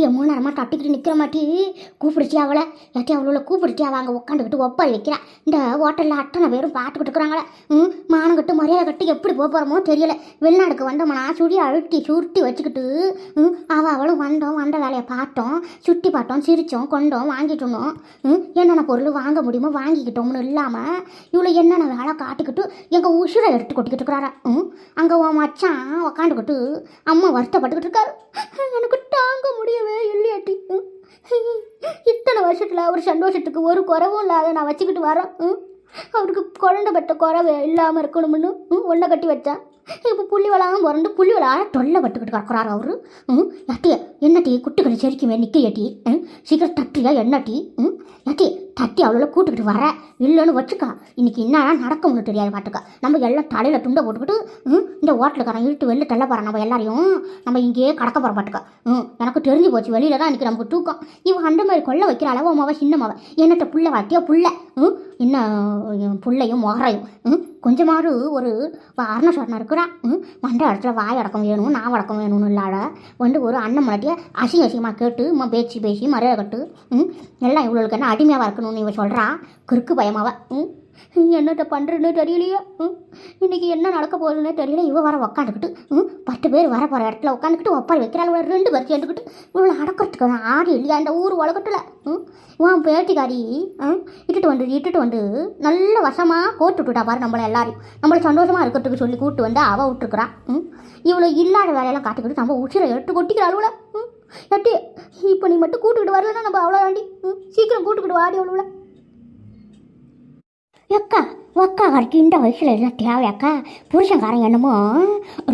எட்டி மூணு நேரமாக தட்டிக்கிட்டு நிற்கிற மாட்டி கூப்பிடுச்சி அவளை. எட்டி அவளோட கூப்பிடுச்சி. அவள் அங்கே உட்காந்துக்கிட்டு ஒப்பாரி வைக்கிறா. இந்த ஹோட்டலில் அத்தனை பேரும் பார்த்துக்கிட்டு இருக்கிறாங்களே. ம் மானங்கட்டு மரியாதை கட்டி எப்படி போக போகிறோமோ தெரியல. வெளிநாடுக்கு வந்தோம்னா சுடி அழுத்தி சுருட்டி வச்சுக்கிட்டு ம் அவள் அவளும் வந்தோம் வந்த வேலையை பார்த்தோம். சுட்டி பார்த்தோம் சிரித்தோம் கொண்டோம் வாங்கிட்டு இருந்தோம் ம் என்னென்ன பொருள் வாங்க முடியுமோ வாங்கிக்கிட்டோம்னு இல்லாமல் இவ்வளோ என்னென்ன வேலை காட்டிக்கிட்டு எங்கள் உசுரை எடுத்து கொட்டிக்கிட்டு இருக்கிறாரா? ம் அங்கே உன் மச்சான் உக்காந்துக்கிட்டு அம்மா வருத்தப்பட்டுக்கிட்டு இருக்காரு எனக்கு தாங்க முடியவே இல்லையாட்டி ம். இத்தனை வருஷத்தில் அவர் சந்தோஷத்துக்கு ஒரு குறவும் இல்லாத நான் வச்சுக்கிட்டு வரேன் அவருக்கு குழந்தை பெற்ற குறவு இல்லாமல் இருக்கணும்னு ம், ஒன்றை கட்டி வச்சேன். இப்போ புள்ளி வளாகம் பிறந்து புள்ளி வளாக தொல்லை பட்டுக்கிட்டு கிடக்குறாரு அவரு. ம் யாட்டி என்ன டீ குட்டுக்களை செரிக்குமே நிற்க ஏட்டி ம் சீக்கிரம் தட்டியா என்ன டீ ம் யாட்டி தட்டி அவ்வளோ கூட்டுக்கிட்டு வர. இல்லைன்னு வச்சுக்கா. இன்னைக்கு என்ன நடக்கும்னு தெரியாது பாட்டுக்கா. நம்ம எல்லாம் தலையில் துண்டை போட்டுக்கிட்டு ம் இந்த ஹோட்டலுக்காரன் இழுத்து வெளில தள்ள போகிறான் நம்ம எல்லாரையும். நம்ம இங்கேயே கடக்க போகிற பாட்டுக்கா. ம் எனக்கு தெரிஞ்சு போச்சு வெளியில தான் இன்றைக்கி நமக்கு தூக்கம். இவன் அந்த மாதிரி கொள்ள வைக்கிற அளவு மாவை சின்ன மாவை? என்னட்ட புள்ள வாட்டியா புள்ள? ம் என்ன புள்ளையும் முகரையும் ம்? கொஞ்சமாவது ஒரு அரண சொரணம் இருக்கிறான் ம்? மண்டை இடத்துல வாய் அடக்கம் வேணும் நான் அடக்கம் வேணும்னு இல்லாத வந்து ஒரு அண்ணன் முன்னாடியே அசிங்க அசிங்கமாக கேட்டு அம்மா பேச்சு பேசி மரியாதை கட்டு ம்? எல்லாம் இவ்வளோக்கு என்ன அடிமையாக இருக்கணும்னு இவன் சொல்கிறா கிறுக்கு பயமாவ ம்? என்னட்ட பண்ணுறேன்னு தெரியலையே? ம்? இன்னைக்கு என்ன நடக்க போகுதுன்னே தெரியல. இவன் வர உக்காந்துக்கிட்டு ம்? பத்து பேர் வர போகிற இடத்துல உட்காந்துக்கிட்டு ஒப்பாரி வைக்கிறாள். ரெண்டு பேர் சேர்ந்துக்கிட்டு இவ்வளோ அடக்கிறதுக்கு நான் ஆறு இல்லையா இந்த ஊர் உலகத்தில்? ம்? உன் பேட்டிக்காரி ம் இட்டுட்டு வந்து இட்டுட்டு வந்து நல்ல வசமாக கோட்டு விட்டுட்டா பாரு நம்மளை எல்லாரையும். நம்மளை சந்தோஷமாக இருக்கிறதுக்கு சொல்லி கூட்டு வந்து அவள் விட்டுருக்குறான் ம்? இவ்வளோ இல்லாத வேலையெல்லாம் காட்டிக்கிட்டு நம்ம உச்சிரை எடுத்து கொட்டிக்கிற அளவில் ம்? எட்டி இப்போ நீ மட்டும் கூட்டுக்கிட்டு வரலன்னா நம்ம அவ்வளோ ஆண்டி ம்? சீக்கிரம் கூட்டுக்கிட்டு வாடி அவ்வளோ அக்கா அக்கா கறிக்கு இந்த வயசில் எல்லாம் தேவையாக்கா? புருஷன்காரன் என்னமோ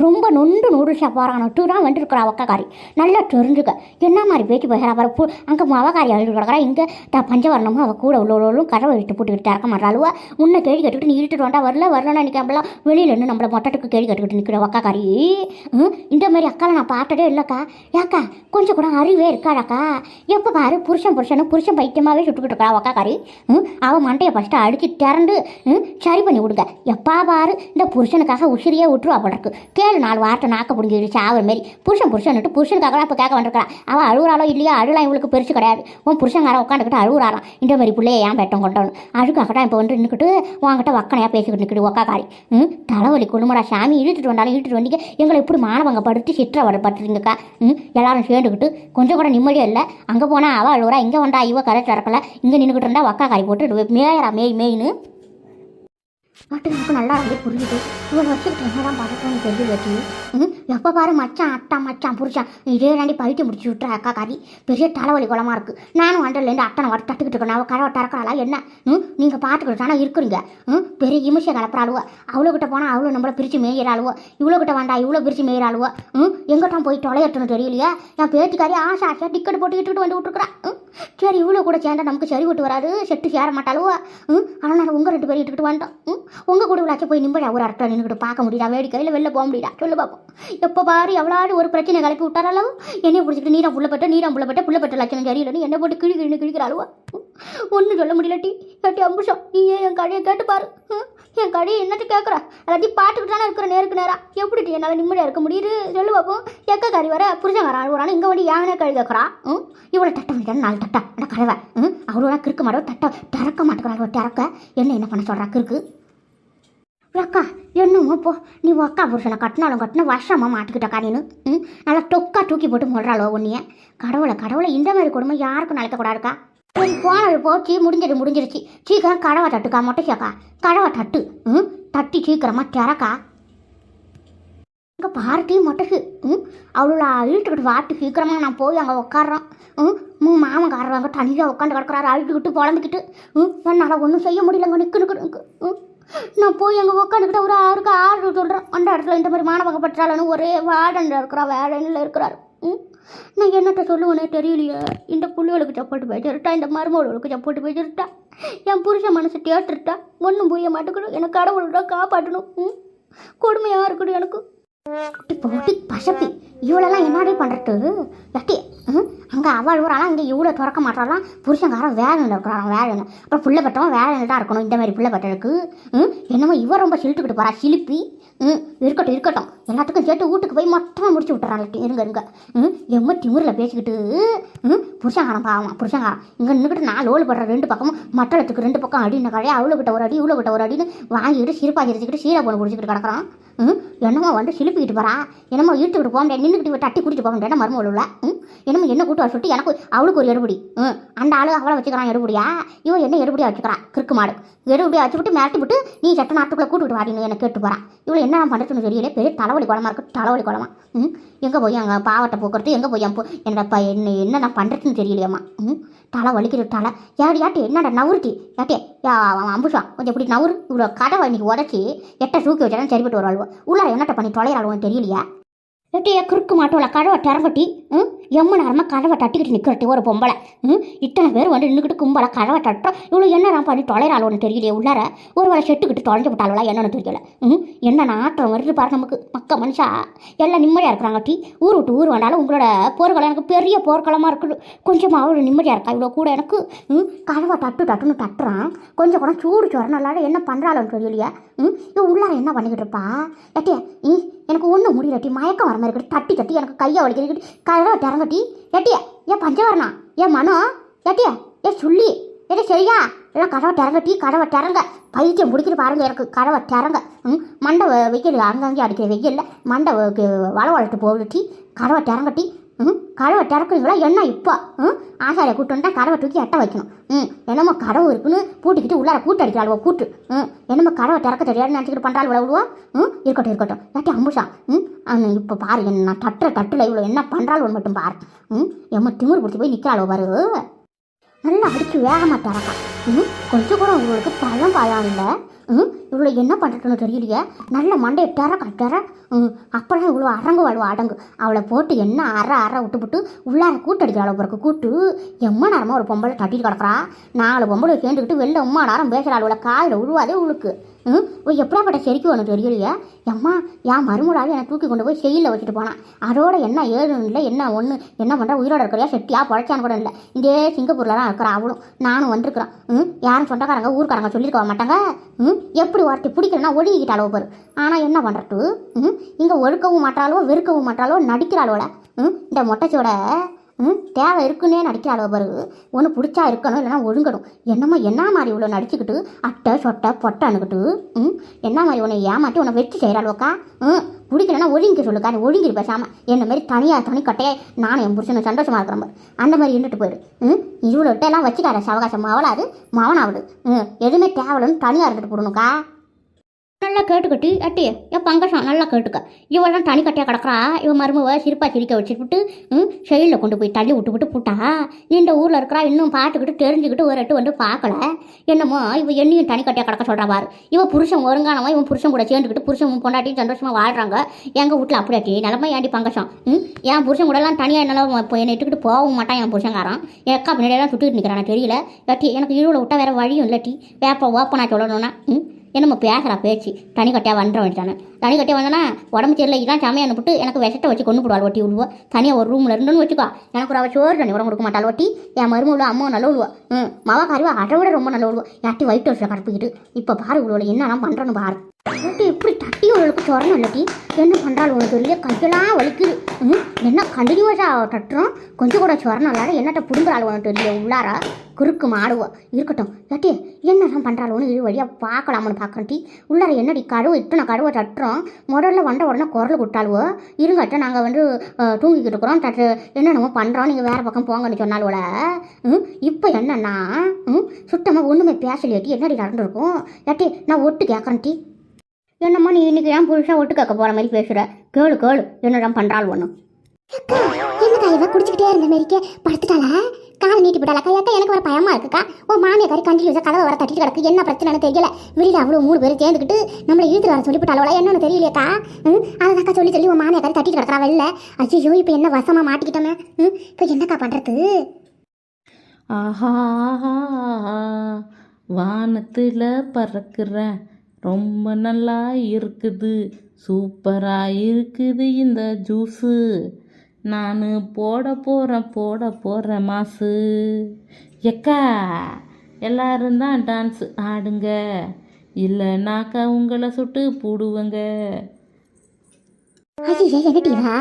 ரொம்ப நொண்டு நூடுல்ஸாக போகிறான்ட்டு தான் வந்துருக்குறா அக்காக்காரி நல்லா தெரிஞ்சுக்க. என்ன மாதிரி பேச்சு பேசுகிறா பாரு பு அங்கே அவக்காரி அழுது கிடக்குறா. இங்கே த பஞ்சவரணமும் அவள் கூட உள்ளவளும் கதவை இட்டு போட்டுக்கிட்டு திறக்க மாட்டாளுவா உன்னை கேள்வி கட்டுக்கிட்டு நீ இழுத்துட்டு வந்தா வரல வரலன்னு நினைக்காமலாம் வெளியில இருந்து நம்மளை மொட்டத்துக்கு கேள்வி கட்டுக்கிட்டு நிற்கிற அக்காக்காரி ம், இந்த மாதிரி அக்காவை நான் பார்த்ததே இல்லைக்கா. ஏக்கா கொஞ்சம் கூட அறிவே இருக்காடாக்கா எப்போ பாரு புருஷன் புருஷனு புருஷன் பைத்தியமாகவே சுட்டுக்கிட்டு இருக்கா அக்காக்காரி ம்? அவன் மண்டையை ஃபஸ்ட்டு அடிச்சு திறந்து ம், சரி பண்ணி விடுங்க எப்பா பாரு இந்த புருஷனுக்காக உசிரியே விட்டுருவா போல இருக்கு. கேளு நாலு வார்த்தை நாக்க பிடிங்கிடுச்சு ஆகிற மாரி. புருஷன் புருஷன்ட்டு புருஷனுக்காக இப்போ கேட்க வந்திருக்கா அவள் அழுகுறாளோ இல்லையா அழுலாம் இவளுக்கு பெருசு கிடையாது. உன் புருஷங்காரன் உட்காந்துக்கிட்டு அழுகுறாளாம் இந்த மாதிரி பிள்ளைய ஏன் பெட்டம் கொண்டவனு அழுக்காக தான் இப்போ வந்து நின்றுக்கிட்டு உங்ககிட்ட வக்கனையாக பேசிக்கிட்டு நிற்கிட்டு ஒக்காக்காரி ம்? தலைவலி குடும்படா சாமி. இழுத்துட்டு வந்தாலும் இழுத்துட்டு வந்தீங்க. எங்களை இப்படி மாணவங்க படுத்து சிற்றவரை படுத்துறீங்கக்கா ம்? எல்லாரும் சேர்ந்துக்கிட்டு கொஞ்சம் கூட நிம்மதியே இல்லை. அங்கே போனால் அவள் அழுகுறா இங்கே வந்தா இவ கரெக்டாக இருக்கல இங்கே நின்றுக்கிட்டு இருந்தால் வக்காக்காரி போட்டு மேயரா மேய் மேய்னு பாட்டு எனக்கு நல்லா வந்து புரியுது இவ்வளோ வருஷத்துக்கு என்னதான் பதட்டம்னு தெரியல ம்? எப்போ பாரு மச்சான் அட்டா மச்சான் புரிச்சான் இதே தாண்டி பயிட்டு முடிச்சு விட்டுற அக்கா காரி. பெரிய தலைவலி குளமா இருக்கு. நானும் வண்டர்லேருந்து அட்டனை வர தட்டுக்கிட்டு இருக்கேன். அவள் கரவை திறக்கிறாளா என்ன? ம்? நீங்கள் பார்த்துக்கிட்டு தானே இருக்கிறீங்க? ம்? பெரிய இமிஷை கலப்புறாளுவோ. அவ்வளோ கிட்ட போனால் அவ்வளோ நம்மளை பிரித்து மேயிறாளுவோ. இவ்வளோ கிட்ட வேண்டா இவ்வளோ பிரித்து மேயிறாளுவோ. ம்? எங்கிட்ட போய் தொலையட்டுன்னு தெரியலையே? என் பேட்டிக்காரி ஆசை ஆசையாக டிக்கெட் போட்டு வந்து விட்டுருக்குறா. ம்? சரி இவ்வளோ கூட சேர்ந்தா நமக்கு சரி விட்டு வராது. செட்டு சேர மாட்டாளுவோ ம்? ஆனால் உங்கள் ரெண்டு பேரும் இட்டுக்கிட்டு வந்தோம் ம்? உங்கள் கூட விளாச்சும் போய் நிம்மதியா ஒரு அரட்டை நின்றுக்கிட்டு பார்க்க முடியுதா? வேடிக்கையில் வெளில போக முடியல சொல்லு பார்ப்போம் எப்போ பாரு எவ்வளோ ஒரு பிரச்சனை கிளப்பி விட்டாலும் என்னையை பிடிச்சிட்டு நீரம் புள்ளப்பட்ட நீரம் புள்ளப்பட்ட புள்ளப்பட்ட லட்சணம் சரியில்லைன்னு என்ன போட்டு கிழி கிழின்னு கிழிக்கிற அளவா ஒன்றும் சொல்ல முடியல டி. அம்புஷம் நீ ஏன் என் கடையை கேட்டு பாரு. ம், என் கடையை என்னத்தை கேட்குற எல்லாத்தையும் பார்த்துக்கிட்டு தானே இருக்கிற நேருக்கு நேராக எப்படி என்னால் நிம்மதியாக இருக்க முடியுது? சொல்லு பார்ப்போம் எக்க கறி வர புருஷன் அழுகுறான் இங்கே வந்து யானே கழுவி கேட்குறா ம்? இவ்வளோ தட்ட முடியாது நாலு தட்டா அந்த கழுவை ம்? அவரோட கிறுக்க மாட்டோ தட்டா திறக்க மாட்டேங்கிறாள் திறக்க என்ன என்ன பண்ண சொல்கிறா கிறுக்கு? அக்கா என்னமோ போ. நீ அக்கா புருஷனை கட்டினாலும் கட்டின வருஷமாக மாட்டிக்கிட்டக்கா நீனு? ம்? நல்லா டொக்கா தூக்கி போட்டு முடுறாளோ உன்னைய? கடவுளை கடவுளை இந்த மாதிரி கொடுமை யாருக்கும் நினைக்கக்கூடாதுக்கா சரி போனது போச்சு முடிஞ்சது முடிஞ்சிருச்சு. சீக்கிரம் கடவை தட்டுக்கா மொட்டைக்காக்கா கடவை தட்டு ம்? தட்டி சீக்கிரமாக திறக்கா. இங்கே பார்ட்டி மொட்டைக்கு. ம்? அவ்வளோ அழுட்டுக்கிட்டு வாட்டு சீக்கிரமாக நான் போய் அங்கே உட்காடுறோம் ம்? மூ மாமக்காரர் அங்கே தனியாக உட்காந்து கிடக்குறாரு அழுட்டுக்கிட்டு புலம்பிக்கிட்டு ம்? என்னால் ஒன்றும் செய்ய முடியலங்க நிற்கு நிற்கு ம்? நான் போய் அங்கே உட்காந்துக்கிட்ட ஒரு ஆறுக்கு ஆறு சொல்கிறேன் அந்த இடத்துல இந்த மாதிரி மாணவகப்பட்டாளன்னு ஒரே வார்டனில் இருக்கிறா வேடனில் இருக்கிறாரு. ம்? நான் என்னட்ட சொல்லுவேனே தெரியலையே. இந்த புள்ளிகளுக்கு சப்போட்டு பேசிருட்டா இந்த மருமகளுக்கு சப்போட்டு பேசிருட்டா என் புருஷன் மனசு தேட்டுருட்டா ஒன்றும் புரிய மாட்டேக்கணும் எனக்கு கடவுள்கிட்ட காப்பாற்றணும். ம்? கொடுமையாக இருக்கணும் எனக்கு. இப்போ பசப்பி இவ்வளோலாம் என்னடி பண்ணுறது எட்டி அங்கே அவள் ஊரெல்லாம் இங்கே இவ்வளோ திறக்க மாட்டாலாம் புருஷங்காரன் வேலையில் இருக்கிறாங்க வேலையில் அப்புறம் புள்ள பெற்றவன் வேலையில் தான் இருக்கணும் இந்த மாதிரி புள்ள பெற்றதுக்கு. ம்? என்னமோ இவன் ரொம்ப சிலுத்துக்கிட்டு போறா சிலிப்பி ம்? இருக்கட்டும் இருக்கட்டும். எல்லாத்துக்கும் சேர்த்து வீட்டுக்கு போய் மொத்தமாக முடிச்சு விட்டுறாங்க. இருங்க இருங்க. ம்? எம்ம திமுறில் பேசிக்கிட்டு ம்? புருஷங்காரன் பாவம் புருஷங்காரம் இங்கே நின்றுக்கிட்டு நான் லோல் படுற ரெண்டு பக்கமும் மட்டத்துக்கு ரெண்டு பக்கம் அடின கடையே அவ்வளோ கிட்ட ஒரு அடி இவ்வளோ கிட்ட ஒரு அடின்னு வாங்கிக்கிட்டு சிரிப்பாக சிரிச்சுக்கிட்டு சீரை போன குடிச்சிக்கிட்டு கிடக்குறான். ம்? என்னமோ வந்து சிலுப்பிக்கிட்டு போறா. என்னமோ இழுத்துக்கிட்டு போக முடியாது நின்றுக்கிட்டு தட்டி குடிச்சிட்டு போக முடியாது. மருமகள் உள்ள? ம்? என்னமோ என்ன கூட்டு சுட்டு எனக்கு அவளுக்கு ஒரு எடுபடி. ம் அந்த ஆளு அவளை வச்சுக்கிறான் எடுபடியா? இவன் என்ன எடுபடியா வச்சுக்கிறான்? கிறுக்கு மாடு. எடுபடியா வச்சுக்கிட்டு மிரட்டி விட்டு நீ சட்ட நாட்டுக்குள்ளே கூட்டிட்டு வாடின்னு எனக்கு கேட்டு போகிறான் இவளை என்ன பண்ணுறதுன்னு தெரியல. பெரிய தலைவலி குளமா இருக்கு தலைவலி குளமா ம் எங்கே போய் அங்கே பாவட்டை போக்குறது எங்கே போய் போ என்னடா என்ன என்ன நான் பண்ணுறதுன்னு தெரியலையம்மா. ம் தலை வலிக்கிற தலை. யாரு யாட்டி என்னடா நவுருட்டி யாட்டே யா அவன் அம்புஷா கொஞ்சம் இப்படி நவுரு இவ்வளோ கடவை இன்னைக்கு உடச்சி எட்ட தூக்கி வச்சாலும் சரிப்பட்டு வருவாள் உள்ளார என்னட்ட பண்ணி தொலைகிறாள் தெரியலையா? எட்டியா குறுக்கு மாட்டோல கழவை டரவட்டி ம் எம்ம நேரமாக கதவை தட்டிக்கிட்டு நிற்கிறட்டி ஒரு பொம்பளை. ம் இத்தனை பேர் வந்து நின்றுக்கிட்டு கும்பலை கழவை தட்டுறோம் இவ்வளோ என்ன பண்ணி தொலைறாளோன்னு தெரியலையே உள்ளார. ஒரு வேளை செட்டுக்கிட்டு தொலைஞ்சு விட்டாளா என்னன்னு தெரியல. ம் என்ன நாட்டம் வருது பாரு நமக்கு மக்க மனுஷா. எல்லாம் நிம்மதியாக இருக்கிறாங்க டி. ஊர் விட்டு ஊர் வந்தாலும் உங்களோட போர்க்களம் எனக்கு பெரிய போர்க்களமாக இருக்குது. கொஞ்சமாக அவ்வளோ நிம்மதியாக இருக்கா? இவ்வளோ கூட எனக்கு. ம் கழவை தட்டு தட்டுன்னு தட்டுறான். கொஞ்சம் கூட சூடு சொரணால என்ன பண்ணுறாளோன்னு தெரியலையே. ம் இவன் உள்ளார என்ன பண்ணிக்கிட்டு இருப்பா? எட்டையா ம் எனக்கு ஒன்றும் முடியலட்டி மயக்கம் வர மாதிரி இருக்குது. தட்டி தட்டி எனக்கு கையை வலிக்கிறது கதவை திறங்கட்டி ஏட்டியா ஏன் பஞ்சவரணா ஏன் மனோ ஏட்டியா ஏ சொல்லி ஏடி சரியா? எல்லாம் திறங்க திறங்கட்டி கடவை திறங்க. பைத்தியம் முடிக்கிட்டு பாருங்க எனக்கு கடவை திறங்க. ம் மண்டை வெயில் அங்கங்கே அடிக்கிற வெயிலில் மண்டை வள வளர்த்து போகுது கடவை திறங்கட்டி ம் கதவை திறக்குறீங்களா என்ன இப்போ? ம்? ஆசாரியை கூட்டு வந்தால் கடவை தூக்கி எட்ட வைக்கணும். ம். என்னமோ கடவு இருக்குன்னு பூட்டிக்கிட்டு உள்ளார கூட்டு அடிக்கிறாள் கூட்டு. ம். என்னமோ கடவை திறக்க தெரியாதுன்னு நினச்சிக்கிட்டு பண்ணுறாள் இவ்வளோ ம்? இருக்கட்டும் இருக்கட்டும். ஏட்டி அம்புஷா ம்? அவன் இப்போ பாரு என்ன தட்டுற தட்டுல இவ்வளோ என்ன பண்ணுறாள் மட்டும் பாரு. ம்? எம்ம திமிரு பிடிச்சி போய் நிற்கிறாளோ பாரு. நல்லா அடிச்சு வேகமாக திறக்கா. ம்? கொஞ்சம் கூட உங்களுக்கு பழம் பழம் இல்லை. ம்? இவ்வளோ என்ன பண்ணுறதுன்னு தெரியலையே. நல்ல மண்டையை திறக்க திற ம் அப்போல்லாம் இவ்வளோ அரங்கு வாழ்வா அடங்கு. அவளை போட்டு என்ன அற அற விட்டு விட்டு உள்ளார அளவு பிறகு கூட்டு. எம்ம நேரமாக ஒரு பொம்பளை தட்டிட்டு கிடக்குறா. நாலு பொம்பளை சேர்ந்துக்கிட்டு வெளில உம்மா நேரம் பேசுகிற அளவில் காயில் உழுவாதே உழுக்கு ம் ஓ எப்படியாப்பட்ட செரிக்கு ஒன்று தெரியலையே. எம்மா என் மருமலாவே என்னை தூக்கி கொண்டு போய் செயலில் வச்சுட்டு போனான் அதோட என்ன ஏதும் இல்லை என்ன ஒன்று என்ன பண்ணுறா உயிரோட இருக்கிறியா செட்டியா பொழைச்சான்னு கூட இல்லை. இதே சிங்கப்பூரில் தான் இருக்கிறா. அவளும் நானும் வந்திருக்கிறேன் ம் யாரும் சொந்தக்காரங்க ஊருக்காரங்க சொல்லியிருக்க மாட்டாங்க. ம் எப்படி ஒருத்தி பிடிக்கலன்னா ஒழுகிக்கிட்டாலோ பாரு. ஆனால் என்ன பண்ணுறது ம்? இங்கே ஒழுக்கவும் மாட்டாளோ வெறுக்கவும் மாட்டாலோ நடிக்கிறாளோட ம்? இந்த மொட்டைச்சோட ம்? தேவை இருக்குன்னே நடிக்கிறாளோ பிறகு ஒன்று பிடிச்சா இருக்கணும் இல்லைன்னா ஒழுங்கணும். என்னம்மா என்ன மாதிரி இவ்வளோ நடிச்சுக்கிட்டு அட்டை சொட்டை பொட்டை அணுக்கிட்டு ம்? என்ன மாதிரி உன்னை ஏமாற்றி உன்னை வெற்றி செய்கிறாளோக்கா ம்? பிடிக்கலன்னா ஒழுங்கி சொல்லுக்கா நீ ஒழுங்கி பேசாமல் என்ன மாதிரி தனியாக தனிக்கட்டையே நானும் என் புருஷனை சந்தோஷமாக இருக்கிற மாதிரி அந்த மாதிரி இருந்துட்டு போயிடு ம்? இவ்வளோ எல்லாம் வச்சுக்காத சவகாசம். மவளாது மவனாவது. ம்? எதுவுமே தேவலன்னு தனியாக இருந்துட்டு போடணுக்கா நல்லா கேட்டுக்கட்டி அட்டி என் பங்கசம் நல்லா கேட்டுக்க. இவெல்லாம் தனி கட்டியாக கிடக்குறா. இவன் மருமவை சிரிப்பாக சிரிக்க வச்சுட்டு ம் செயலில் கொண்டு போய் தள்ளி விட்டு விட்டு போட்டா. இந்த ஊரில் இருக்கிறா இன்னும் பார்த்துக்கிட்டு தெரிஞ்சுக்கிட்டு ஒரு எட்டு வந்து பார்க்கல. என்னமோ இவன் என்னையும் தனி கட்டியாக கிடக்க சொல்கிறா பாரு. இவன் புருஷன் ஒருங்கானவன் இவன் புருஷன் கூட சேர்ந்துக்கிட்டு புருஷன் பொண்டாட்டியும் சந்தோஷமாக வாழ்கிறாங்க எங்கள் வீட்டில் அப்படியாட்டி நிலமை ஏண்டி பங்கசம் ம் என் புருஷன் கூடலாம் தனியாக என்னால் இப்போ என்னை இட்டுக்கிட்டு போகவும் மாட்டான் என் புருஷங்காரன் என் அக்கா பின்னாடியெல்லாம் சுட்டுக்கிட்டு நிற்கிறான் தெரியல. ஏட்டி எனக்கு இருவில் விட்டா வேறு வழியும் இல்லாட்டி வேப்ப ஓப்பனாக சொல்லணும்னா ம். என்னமோ பேசுகிறா பேச்சு. தனி கட்டியாக வந்துட வேண்டியதானே தனி கட்டியாக வந்தனா உடம்பு சரியில்லை இதான் சமையல் அனுப்பிட்டு எனக்கு விஷத்தை வச்சு கொண்டு போடுவாள் ஒட்டி விழுவோம் தனியாக ஒரு ரூமில் இருந்துன்னு வச்சுக்கோ. எனக்கு ஒரு அவள் சோறு தண்ணி உடம்பு கொடுக்க மாட்டாள் ஒட்டி. என் மருமகள் அம்மா நல்ல விடுவா ம். மவா கறிவா அதை விட ரொம்ப நல்ல விழுவோம் யாட்டி வயிற்று வச்சு கடப்பிக்கிட்டு இப்போ பாரு இவ்வளோ என்னெல்லாம் பண்ணுறேன்னு பாரு. ஏட்டி இப்படி தட்டி அவளுக்கு சொரணும் இல்லாட்டி என்ன பண்ணுறாள் உனக்கு வெளியே கையெல்லாம் வலிக்குது. ம் என்ன கண்டினியூஸாக தட்டுறோம்? கொஞ்சம் கூட சொரணும் இல்லாத என்னட்ட பிடுங்குறாள் உனக்கு வெளியே உள்ளார? குறுக்கு மாடுவோம் இருக்கட்டும். ஏட்டி என்னதான் பண்ணுறாளோன்னு இது வழியாக பார்க்கலாம்னு பார்க்குறேன் டி. உள்ளார என்னடி கழுவு இத்தனை கழுவை தட்டுறோம்? முதல்ல வந்த உடனே குரல் விட்டாளுவோ இருங்கட்ட நாங்கள் வந்து தூங்கிக்கிட்டு இருக்கிறோம். தட்டு என்னென்னமோ பண்ணுறோம் நீங்கள் வேறு பக்கம் போங்கன்னு சொன்னாலோட ம் இப்போ என்னன்னா ம் சுத்தமாக ஒன்றுமே பேசலையாட்டி என்னடி நடந்திருக்கும்? ஏட்டி நான் ஒட்டு கேட்குறேன் டி. என்னம்மா நீ இன்னைக்கு ஏன் புருஷன் ஒட்டு கேட்க போகிற மாதிரி பேசுகிற கேளு கேளு. என்னதான் பண்ணுறாள் ஒன்று என்னக்கா இவ குடிச்சிக்கிட்டே இருந்த மாரிக்கே படுத்துட்டாளா? கால் நீட்டி போட்டாளா? கையாக்கா எனக்கு வர பயமா இருக்குக்கா? ஓ மாமியா கறி கண்டினியூஸாக கதவை வர தட்டிட்டு கிடக்கு. என்ன பிரச்சனைன்னு தெரியல. வெளியில அவ்வளோ மூணு பேர் சேர்ந்துக்கிட்டு நம்மளை இழுத்து வர சொல்லி போட்டாளா என்னன்னு தெரியலையக்கா? ம்? அதாக்கா சொல்லி சொல்லி உன் மாமியா கறி தட்டிட்டு கிடக்குறா வெளில. ஐயோ இப்போ என்ன வசமா மாட்டிக்கிட்டோமே? ம்? இப்போ என்னக்கா பண்ணுறது ஆஹா. வானத்தில் பறக்கிறேன். ரொம்ப நல்லா இருக்குது சூப்பராக இருக்குது இந்த ஜூஸு. நான் போட போகிறேன் போட போகிறேன் மாசு. எக்கா எல்லாரும் தான் டான்ஸ் ஆடுங்க. இல்லைனாக்கா உங்களை சுட்டு போடுவேங்க. ஐயே என்னடிவா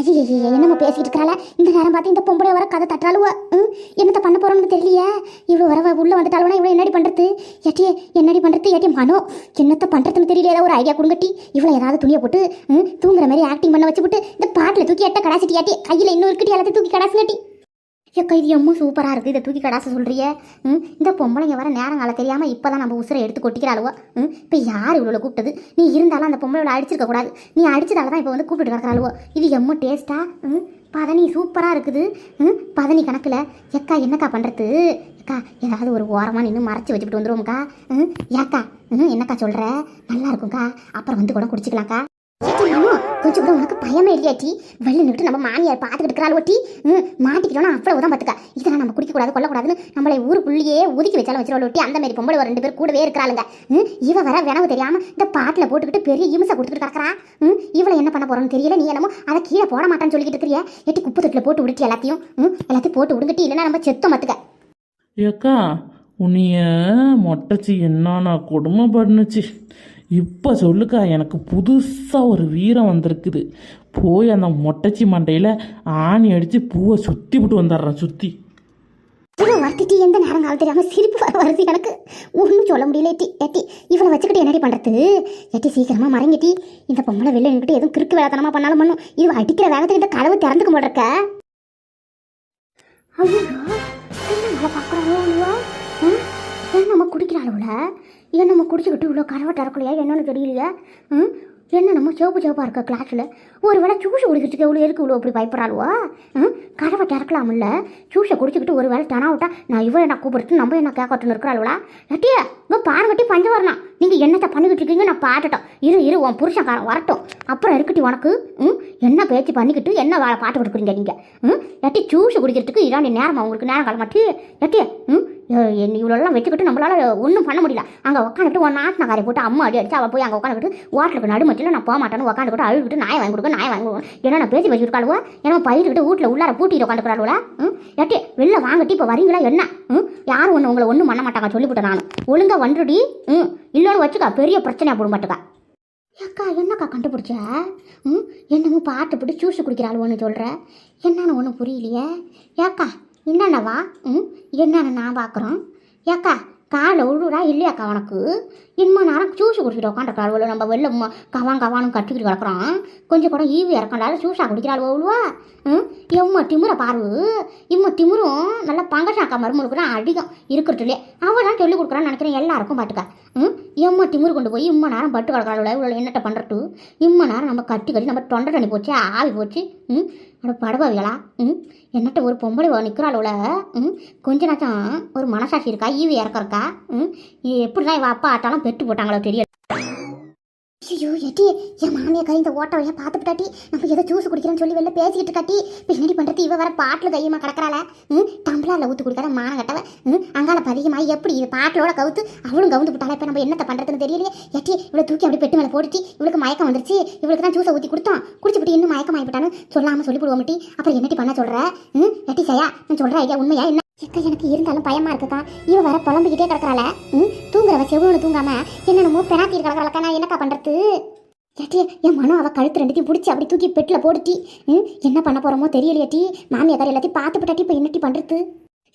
ஐயே என்னம்மா பேசிட்டு இருக்கிறாள? இந்த நேரம் பார்த்து இந்த பொம்பளை வர கதை தட்டாளுவ ம்? என்னத்த பண்ண போறோம்னு தெரியலையே? இவ்வளோ வர உள்ள வந்துட்டாளுவனா இவ்வளோ என்னடி பண்றது? ஏட்டி என்னடி பண்றது? ஏட்டி மனோ என்னத்த பண்றதுன்னு தெரியல ஏதாவது ஒரு ஐடியா கொடுங்கட்டி. இவ்வளோ ஏதாவது துணியை போட்டு ம், தூங்குற மாதிரி ஆக்டிங் பண்ண வச்சுவிட்டு இந்த பாட்டில் தூக்கி எட்ட கடாசிட்டி ஏட்டி கையில் இன்னும் இருக்கட்டி எல்லாத்தையும் தூக்கி கடாசுங்கட்டி. ஏக்கா இது எம்மும் சூப்பராக இருக்குது. இதை தூக்கி கடாச சொல்கிறியே ம் இந்த பொம்பளைங்க வர நேரங்கால தெரியாமல் இப்போ தான் நம்ம உசுரை எடுத்து கொட்டிக்கிறாளுவோ? ம் இப்போ யார் இவ்வளோ கூப்பிட்டது? நீ இருந்தாலும் அந்த பொம்பளை அடிச்சிருக்க கூடாது. நீ அடிச்சதால தான் இப்போ வந்து கூப்பிட்டு கிடக்கிறாளுவோ? இது எம்மும் டேஸ்ட்டா ம் பதனி சூப்பராக இருக்குது. ம் பதனி கணக்கில் எக்கா என்னக்கா பண்ணுறது அக்கா ஏதாவது ஒரு ஓரமாக நின்று மறைச்சி வச்சுட்டு வந்துடுவோம்க்கா ம் ஏக்கா ம் என்னக்கா சொல்கிற நல்லா இருக்கும்க்கா. அப்புறம் வந்து கூட குடிச்சிக்கலாம்க்கா. கொஞ்சம் கூட உனக்கு பயமே இல்லையாட்டி வெளில நின்று நம்ம மாமியார் பார்த்துக்கிட்டு இருக்கிறாள் ஒட்டி ம் மாட்டிக்கிட்டோம்னா அவ்வளவுதான் பார்த்துக்க. இதெல்லாம் நம்ம குடிக்கக்கூடாது கொல்லக்கூடாதுன்னு நம்மளை ஊருக்குள்ளேயே ஒதுக்கி வச்சாலும் வச்சிருவாள் ஒட்டி அந்த மாதிரி பொம்பளை ஒரு ரெண்டு பேர் கூடவே இருக்கிறாளுங்க. ம் இவ வர வினவு தெரியாம இந்த பாட்டில் போட்டுக்கிட்டு பெரிய இம்சை கொடுத்துட்டு கிடக்குறா. ம் இவளை என்ன பண்ண போறோம்னு தெரியல நீ என்னமோ அதை கீழே போட மாட்டேன்னு சொல்லிக்கிட்டு இருக்கிறியா. எட்டி குப்பை தொட்டில் போட்டு விடுட்டி எல்லாத்தையும்? ம் எல்லாத்தையும் போட்டு விடுங்கட்டி இல்லைன்னா நம்ம செத்தம் பார்த்துக்க. ஏக்கா உன்னைய மொட்டச்சி என்னன்னா கொடுமை பண்ணுச்சு இப்போ சொல்லுக்கா எனக்கு புதுசாக ஒரு வீரம் வந்திருக்குது. போய் அந்த மொட்டச்சி மண்டையில் ஆணி அடித்து பூவை சுற்றி விட்டு வந்துடுறேன் சுற்றி வருத்திட்டு எந்த நேரம் காலம் தெரியாமல் சிரிப்பு வர வருது எனக்கு. ஒன்றும் சொல்ல முடியல எட்டி எட்டி இவளை வச்சுக்கிட்டு என்னடி பண்ணுறது எட்டி சீக்கிரமாக மறங்கிட்டி இந்த பொம்பளை வெளில நின்றுட்டு எதுவும் கிறுக்கு வேலைத்தனமா பண்ணாலும் பண்ணும். இவ அடிக்கிற வேகத்துக்கு இந்த கதவு திறந்துக்க மாட்டிருக்க ஐயோ என்ன நம்ம பார்க்குறாளோ இல்லையா? ஏன் நம்ம குடிச்சிக்கிட்டு குடிச்சுக்கிட்டு இவ்வளோ கரவை திறக்கலையா என்னன்னு தெரியலையா. ம்? என்ன நம்ம சிவப்பு சிவப்பாக இருக்க கிளாஸில் ஒரு வேளை சூஷை குடிக்கிறதுக்கு எவ்வளோ எதுக்கு இவ்வளோ இப்படி பயப்படாளுவா ம்? கதவை திறக்கலாம்ல சூஷை குடிச்சிக்கிட்டு ஒரு வேளை தனா விட்டா நான் இவன் என்ன கூப்பிடுறது நம்ம என்ன கேட்கட்டுன்னு இருக்கிறாளுவா எட்டியா இங்கே பானை கட்டி பஞ்சம் வரலாம். நீங்கள் என்னத்தை பண்ணிக்கிட்டு இருக்கீங்க நான் பாட்டுட்டோம் இரு இரு உன் புருஷன் வரட்டும். அப்புறம் இருக்கட்டி உனக்கு ம்? என்ன பேச்சு பண்ணிக்கிட்டு என்ன வேலை பாட்டு கொடுக்குறீங்க நீங்கள் ம்? எட்டி சூஷை குடிக்கிறதுக்கு இதான் நேரமா உங்களுக்கு நேரம் காலமாட்டி. எட்டி ம்? இவ்வளோலாம் வச்சுக்கிட்டு நம்மளால் ஒன்றும் பண்ண முடியல. அங்கே உட்காந்துட்டு ஒரு நாட்டினக்காரை போட்டு அம்மா அடி அடிச்சு அவள் போய் அங்கே உட்காந்துக்கிட்டு ஓட்டலுக்கு நடுமட்டில் நான் போக மாட்டேன்னு உட்காந்துக்கிட்டு அழுகிட்டு நாய் வாங்கி கொடுக்க நாய் வாங்கி கொடுக்கணும் ஏன்னா நான் பேசி வச்சுருக்காளுவோ ஏன்னா பயிர்கிட்ட வீட்டில் உள்ளார பூட்டிட்டு உட்காந்துக்கிறாளுவா ம்? எட்டி வெளில வாங்கிட்டு இப்போ வரீங்களா என்ன? ம்? யாரும் ஒன்று உங்களை ஒன்றும் பண்ண மாட்டாங்க சொல்லிவிட்டேன் நான். ஒழுங்கா வந்துடி ம்? இல்லைன்னு வச்சுக்கா பெரிய பிரச்சனையாக போட மாட்டுக்கா ஏக்கா என்னக்கா கண்டுபிடிச்ச? ம்? என்னமோ பாட்டு பிடி ஜூஸ் ஒன்று சொல்கிற என்னன்னு ஒன்றும் புரியலையே. ஏக்கா என்னென்னவா? ம்? என்னென்ன நான் பார்க்குறோம்? ஏக்கா காலை விழுறா இல்லையாக்கா உனக்கு? இன்னும் நேரம் ஜூஸ் குடிச்சிட்டு உட்காந்துருக்காள் நம்ம வெளில ம- கவான் கவானும் கட்டிக்கிட்டு கிடக்குறோம் கொஞ்சம் கூட ஈவி இறக்கண்டாலும் ஜூஸாக குடிக்கிறாள் அவ்வளோவா ம்? எம்மா திமுற பாரு இம்மா திமுறும் நல்லா பங்கசாக்கா மருமலுக்கு தான் அதிகம் இருக்கிறதுலே. அவள் தான் சொல்லி கொடுக்குறான்னு நினைக்கிறேன் எல்லாருக்கும் பாட்டுக்கா ம்? எம்மா திமுரு கொண்டு போய் இம்மா நேரம் பட்டு கிடக்கிறாள் இவ்வளோ என்னட்ட பண்ணுறட்டு இம்மா நேரம் நம்ம கட்டி கட்டி நம்ம தொண்டை தண்ணி போச்சு ஆவி போச்சு. ம்? அட படபாவிகளா? ம்? என்னட்ட ஒரு பொம்பளை நிற்கிறாள் ம்? கொஞ்ச நாச்சும் ஒரு மனசாட்சி இருக்கா? ஈவி இறக்கறக்கா? ம்? எப்படி இவள் அப்பா ஆட்டாலும் பெட்டு போட்டாங்களோ தெரியல ஐயோ எட்டி என் மாமியை கை இந்த ஓட்ட பார்த்து விட்டாட்டி நம்ம ஏதோ ஜூஸ் குடிக்கிறேன்னு சொல்லி வெளில பேசிக்கிட்டு காட்டி பின்னாடி பண்ணுறது இவ வர பாட்டில் கையமா கிடக்குறாள? ம் டம்ளரில் ஊற்றி குடிக்காத மான கட்டவ. ம் அங்கால பதிகமா எப்படி இது பாட்டிலோட கவுத்து அவளும் கவுந்து விட்டாலே இப்போ நம்ம என்னத்தை பண்ணுறதுன்னு தெரியலையே. எட்டி இவ்வளோ தூக்கி அப்படி பெட்டு மேலே போட்டு இவளுக்கு மயக்கம் வந்துருச்சு. இவளுக்கு தான் ஜூஸை ஊற்றி கொடுத்தோம். குடிச்சுட்டு இன்னும் மயக்கம் ஆகிவிட்டான்னு சொல்லாமல் சொல்லி போடுவோம் அப்புறம் என்னட்டி பண்ண சொல்கிற ம் எட்டி சையா நான் சொல்கிற ஐடியா உண்மையா? என்ன? எக்கா எனக்கு இருந்தாலும் பயமா இருக்குக்கா. இவ வர புலம்பிக்கிட்டே கிடக்குறாள. ம் தூங்குறவ செவ்வளவு தூங்காம என்னென்னமோ பெனாத்தி கிடக்குறாளக்கா நான் என்னக்கா பண்றது? ஏட்டி என் மனம் அவள் கழுத்து ரெண்டுத்தையும் பிடிச்சி அப்படி தூக்கி பெட்டில் போட்டுட்டி. ம் என்ன பண்ண போறோமோ தெரியலையாட்டி. மாமியார் எல்லாத்தையும் பார்த்து விட்டாட்டி இப்போ என்னட்டி பண்ணுறது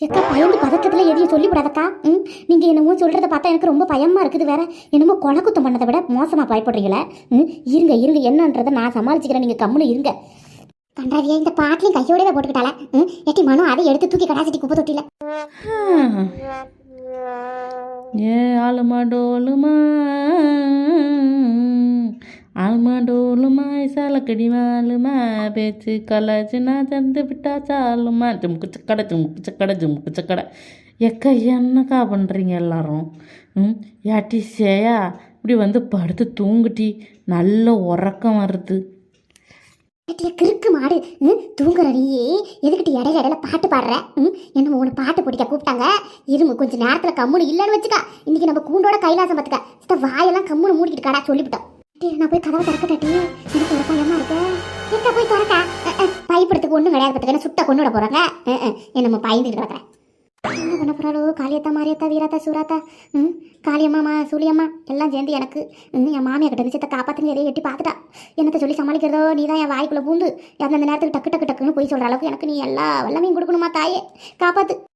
எக்கா பயந்து பதட்டத்தில் எதையும் சொல்லிவிடாதக்கா. ம் நீங்கள் என்னமோ சொல்கிறத பார்த்தா எனக்கு ரொம்ப பயமாக இருக்குது வேற. என்னமோ கொலை குத்தம் பண்ணதை விட மோசமாக பயப்படுறீங்களே. ம் இருங்க இருங்க என்னன்றதை நான் சமாளிச்சுக்கிறேன். நீங்கள் கம்முன்னு இருங்க. கண்டாதியா இந்த பாட்டிலையும் கையோடவே போட்டுக்கிட்டால ம்? எட்டி மனு அதை எடுத்து தூக்கி கடாசிட்டி குப்பை தொட்டில. ஏ ஆளுமா டோலுமா ஆளுமா டோலுமா சலக்கடி மாலுமா பேச்சு கலாச்சுனா தந்து விட்டா சாலுமா. ஜுமுக்கு சக்கடை ஜுமுக்கு சக்கடை ஜுமுக்கு சக்கடை எக்கா என்னக்கா பண்ணுறீங்க எல்லாரும்? ம்? யாட்டி சேயா இப்படி வந்து படுத்து தூங்குட்டி நல்ல உறக்கம் வருது. எட்டிய கிறுக்கு மாடு ம் தூங்குற நீயே எதுக்கிட்டு இடையில இடையில பாட்டு பாடுற? ம் என்ன உன பாட்டு பிடிக்க கூப்பிட்டாங்க. இரும்பு கொஞ்ச நேரத்தில் கம்முனு இல்லைன்னு வச்சுக்கா. இன்னைக்கு நம்ம கூண்டோட கைலாசம் பார்த்துக்க. சித்த வாயெல்லாம் கம்முனு மூடிக்கிட்டு கடா சொல்லிவிட்டோம். நான் போய் கதவை திறக்கட்டாட்டி எனக்கு ஒரு பயமா இருக்கு? எங்க போய் திறக்க. பயப்படுறதுக்கு ஒன்றும் கிடையாது பார்த்துக்க. என்ன சுட்ட கொண்டு விட போறாங்க? அஹ், என்ன நம்ம பயந்துட்டு கிடக்குறேன். என்ன பண்ண போறாளோ? காளியத்தா மாரியத்தா வீராத்தா சூராத்தா? ம்? காளியம்மா மா சூழியம்மா எல்லாம் சேர்ந்து எனக்கு. ம், என் மாமியா கிட்ட நிச்சயத்தை காப்பாத்துன்னு எதையும் எட்டி பார்த்துட்டா. என்னத்தை சொல்லி சமாளிக்கிறதோ? நீ தான் என் வாய்க்குள்ள பூந்து அந்த நேரத்துக்கு டக்கு டக்கு டக்குன்னு போய் சொல்ற அளவுக்கு எனக்கு நீ எல்லா வல்லமையும் கொடுக்கணுமா தாயே? காப்பாத்து.